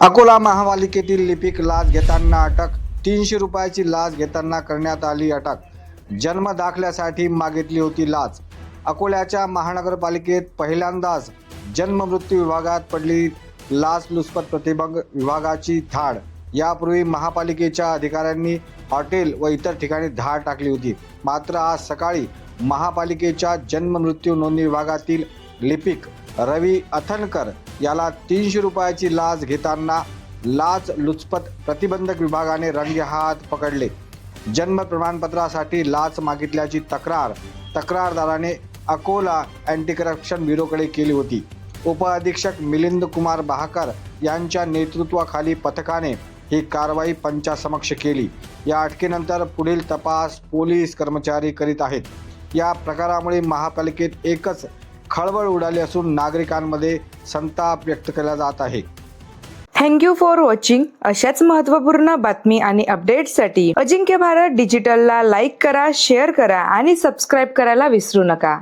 अकोला महापालिकेतील लिपिक लाच घेताना अटक. तीनशे रुपयाची लाच घेताना करण्यात आली अटक. जन्म दाखल्यासाठी मागितली होती लाच. अकोल्याच्या महानगरपालिकेत पहिल्यांदाच जन्म मृत्यू विभागात पडली लाच लुचपत प्रतिबंध विभागाची धाड. यापूर्वी महापालिकेच्या अधिकाऱ्यांनी हॉटेल व इतर ठिकाणी धाड टाकली होती. मात्र आज सकाळी महापालिकेच्या जन्म मृत्यू नोंदणी विभागातील लिपिक रवी अथनकर याला तीनशे रुपयाची लाच घेताना लाच लुचपत प्रतिबंधक विभागाने रंगेहात पकडले. जन्म प्रमाणपत्रासाठी लाच मागितल्याची तक्रार तक्रारदाराने अकोला अँटी करप्शन ब्युरोकडे केली होती. उपअधीक्षक मिलिंद कुमार बहाकर यांच्या नेतृत्वाखाली पथकाने ही कारवाई पंचासमक्ष केली. या अटकेनंतर पुढील तपास पोलीस कर्मचारी करीत आहेत. या प्रकारामुळे महापालिकेत एकच खळबळ उडाली असून नागरिकांमध्ये संताप व्यक्त केला जात आहे. थँक्यू फॉर वॉचिंग अशाच महत्त्वपूर्ण बातमी आणि अपडेट्ससाठी अजिंक्य भारत डिजिटलला लाईक करा शेअर करा आणि सबस्क्राईब करायला विसरू नका.